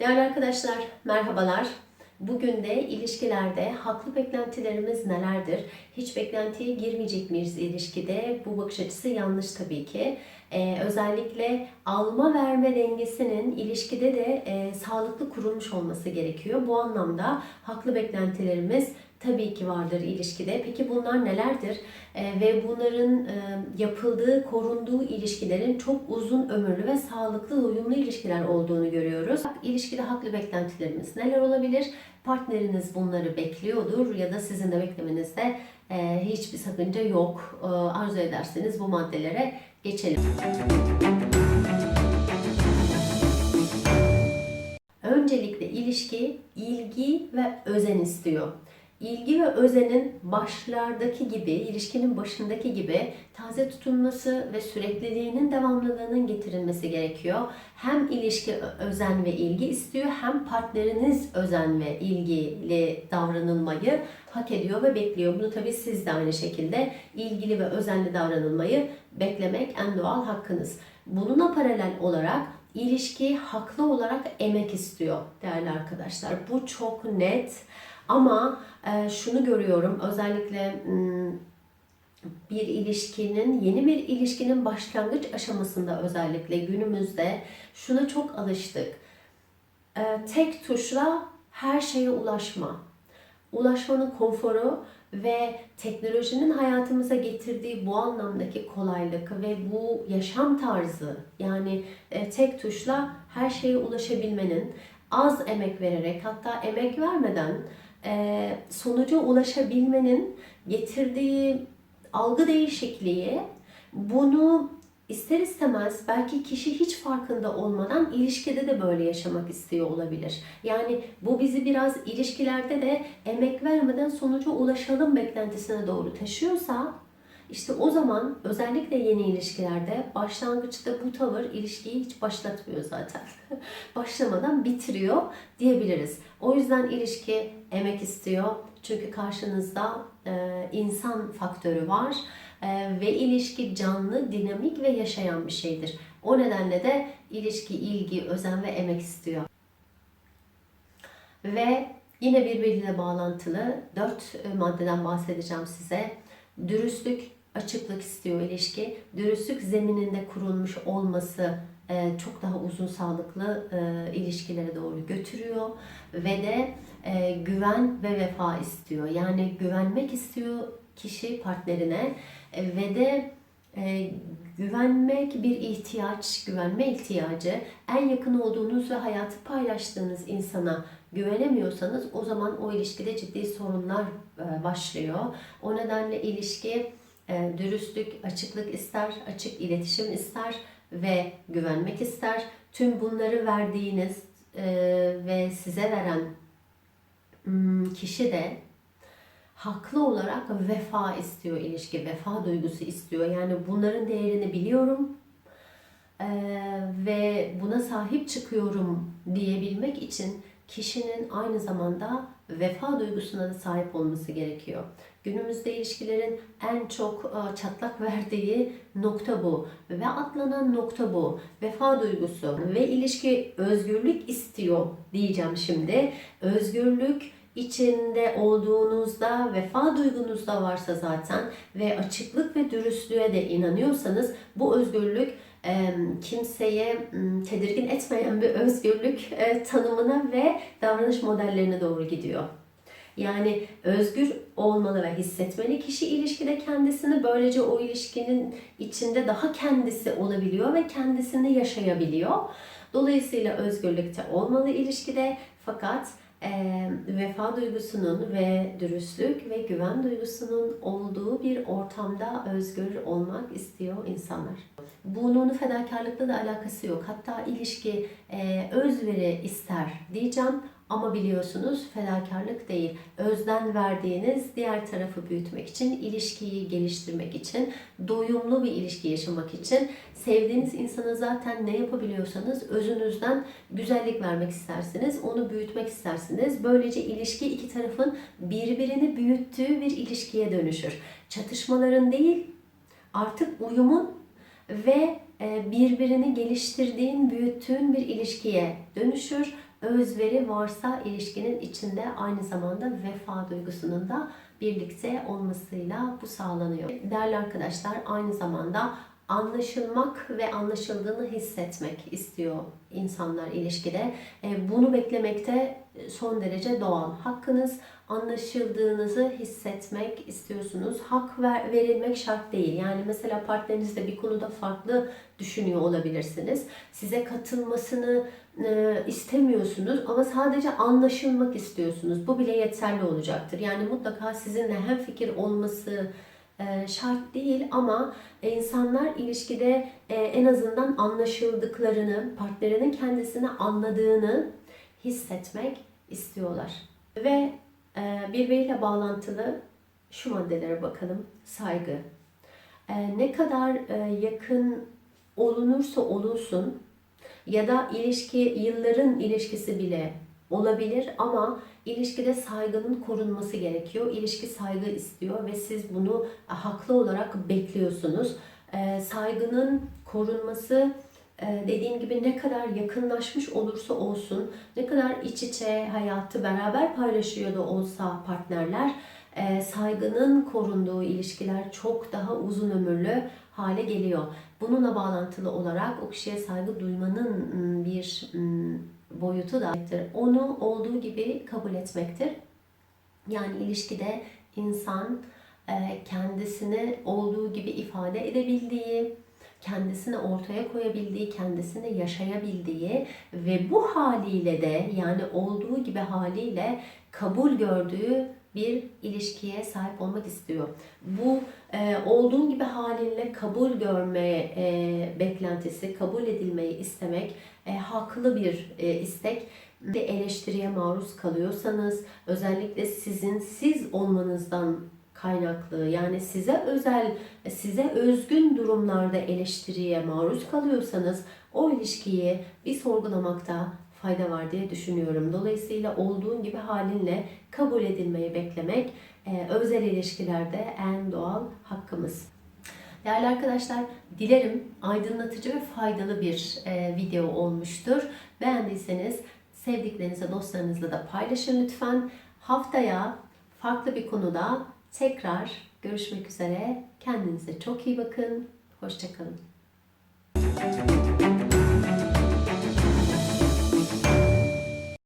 Değerli arkadaşlar, merhabalar. Bugün de ilişkilerde haklı beklentilerimiz nelerdir? Hiç beklentiye girmeyecek miyiz ilişkide? Bu bakış açısı yanlış tabii ki. Ee, özellikle alma verme dengesinin ilişkide de e, sağlıklı kurulmuş olması gerekiyor. Bu anlamda haklı beklentilerimiz tabii ki vardır ilişkide. Peki bunlar nelerdir? Ee, ve bunların e, yapıldığı, korunduğu ilişkilerin çok uzun ömürlü ve sağlıklı, uyumlu ilişkiler olduğunu görüyoruz. İlişkide haklı beklentilerimiz neler olabilir? Partneriniz bunları bekliyordur ya da sizin de beklemenizde e, hiçbir sakınca yok. E, arzu ederseniz bu maddelere geçelim. Öncelikle ilişki ilgi ve özen istiyor. İlgi ve özenin başlardaki gibi, ilişkinin başındaki gibi taze tutulması ve sürekliliğinin devamlılığının getirilmesi gerekiyor. Hem ilişki özen ve ilgi istiyor hem partneriniz özen ve ilgili davranılmayı hak ediyor ve bekliyor. Bunu tabii siz de aynı şekilde ilgili ve özenli davranılmayı beklemek en doğal hakkınız. Bununla paralel olarak ilişki haklı olarak emek istiyor değerli arkadaşlar. Bu çok net. Ama e, şunu görüyorum özellikle bir ilişkinin, yeni bir ilişkinin başlangıç aşamasında özellikle günümüzde şuna çok alıştık. E, tek tuşla her şeye ulaşma. Ulaşmanın konforu ve teknolojinin hayatımıza getirdiği bu anlamdaki kolaylık ve bu yaşam tarzı yani e, tek tuşla her şeye ulaşabilmenin az emek vererek hatta emek vermeden e, sonuca ulaşabilmenin getirdiği algı değişikliği bunu ister istemez belki kişi hiç farkında olmadan ilişkide de böyle yaşamak istiyor olabilir. Yani bu bizi biraz ilişkilerde de emek vermeden sonuca ulaşalım beklentisine doğru taşıyorsa işte o zaman özellikle yeni ilişkilerde başlangıçta bu tavır ilişkiyi hiç başlatmıyor zaten. Başlamadan bitiriyor diyebiliriz. O yüzden ilişki emek istiyor. Çünkü karşınızda e, insan faktörü var e, ve ilişki canlı, dinamik ve yaşayan bir şeydir. O nedenle de ilişki ilgi, özen ve emek istiyor. Ve yine birbiriyle bağlantılı dört e, maddeden bahsedeceğim size. Dürüstlük, açıklık istiyor ilişki. Dürüstlük zemininde kurulmuş olması çok daha uzun sağlıklı e, ilişkilere doğru götürüyor ve de e, güven ve vefa istiyor. Yani güvenmek istiyor kişi partnerine e, ve de e, güvenmek bir ihtiyaç, güvenme ihtiyacı. En yakın olduğunuz ve hayatı paylaştığınız insana güvenemiyorsanız o zaman o ilişkide ciddi sorunlar e, başlıyor. O nedenle ilişki e, dürüstlük, açıklık ister, açık iletişim ister ve güvenmek ister. Tüm bunları verdiğiniz e, ve size veren hmm, kişi de haklı olarak vefa istiyor ilişki, vefa duygusu istiyor. Yani bunların değerini biliyorum e, ve buna sahip çıkıyorum diyebilmek için kişinin aynı zamanda vefa duygusuna da sahip olması gerekiyor. Günümüzde ilişkilerin en çok e, çatlak verdiği nokta bu ve atlanan nokta bu. Vefa duygusu ve ilişki özgürlük istiyor diyeceğim şimdi. Özgürlük içinde olduğunuzda vefa duygunuz da varsa zaten ve açıklık ve dürüstlüğe de inanıyorsanız bu özgürlük kimseye tedirgin etmeyen bir özgürlük tanımına ve davranış modellerine doğru gidiyor. Yani özgür olmalı ve hissetmeli kişi ilişkide kendisini böylece o ilişkinin içinde daha kendisi olabiliyor ve kendisini yaşayabiliyor. Dolayısıyla özgürlükte olmalı ilişkide fakat e, vefa duygusunun ve dürüstlük ve güven duygusunun olduğu bir ortamda özgür olmak istiyor insanlar. Bunun fedakarlıkla da alakası yok. Hatta ilişki e, özveri ister diyeceğim ama biliyorsunuz fedakarlık değil. Özden verdiğiniz diğer tarafı büyütmek için, ilişkiyi geliştirmek için, doyumlu bir ilişki yaşamak için sevdiğiniz insana zaten ne yapabiliyorsanız özünüzden güzellik vermek istersiniz, onu büyütmek istersiniz. Böylece ilişki iki tarafın birbirini büyüttüğü bir ilişkiye dönüşür. Çatışmaların değil, artık uyumun ve e, birbirini geliştirdiğin, büyüttüğün bir ilişkiye dönüşür. Özveri varsa ilişkinin içinde aynı zamanda vefa duygusunun da birlikte olmasıyla bu sağlanıyor. Değerli arkadaşlar aynı zamanda anlaşılmak ve anlaşıldığını hissetmek istiyor insanlar ilişkide. E, Bunu beklemekte son derece doğal. Hakkınız anlaşıldığınızı hissetmek istiyorsunuz. Hak ver, verilmek şart değil. Yani mesela partnerinizle bir konuda farklı düşünüyor olabilirsiniz. Size katılmasını e, istemiyorsunuz ama sadece anlaşılmak istiyorsunuz. Bu bile yeterli olacaktır. Yani mutlaka sizinle hem fikir olması e, şart değil ama insanlar ilişkide e, en azından anlaşıldıklarını, partnerinin kendisini anladığını hissetmek istiyorlar. Ve e, birbiriyle bağlantılı şu maddelere bakalım. Saygı. E, Ne kadar e, yakın olunursa olunsun ya da ilişki yılların ilişkisi bile olabilir ama ilişkide saygının korunması gerekiyor. İlişki saygı istiyor ve siz bunu e, haklı olarak bekliyorsunuz. E, Saygının korunması e, dediğim gibi ne kadar yakınlaşmış olursa olsun, ne kadar iç içe hayatı beraber paylaşıyor da olsa partnerler, e, saygının korunduğu ilişkiler çok daha uzun ömürlü hale geliyor. Bununla bağlantılı olarak o kişiye saygı duymanın m, bir m, boyutu da onu olduğu gibi kabul etmektir. Yani ilişkide insan e, kendisini olduğu gibi ifade edebildiği, kendisini ortaya koyabildiği, kendisini yaşayabildiği ve bu haliyle de yani olduğu gibi haliyle kabul gördüğü bir ilişkiye sahip olmak istiyor. Bu e, olduğun gibi halinle kabul görme e, beklentisi, kabul edilmeyi istemek e, haklı bir e, istek. Bir eleştiriye maruz kalıyorsanız, özellikle sizin siz olmanızdan kaynaklı yani size özel, size özgün durumlarda eleştiriye maruz kalıyorsanız o ilişkiyi bir sorgulamakta fayda var diye düşünüyorum. Dolayısıyla olduğun gibi halinle kabul edilmeyi beklemek e, özel ilişkilerde en doğal hakkımız. Değerli arkadaşlar, dilerim aydınlatıcı ve faydalı bir e, video olmuştur. Beğendiyseniz sevdiklerinizle, dostlarınızla da paylaşın lütfen. Haftaya farklı bir konuda tekrar görüşmek üzere. Kendinize çok iyi bakın. Hoşçakalın.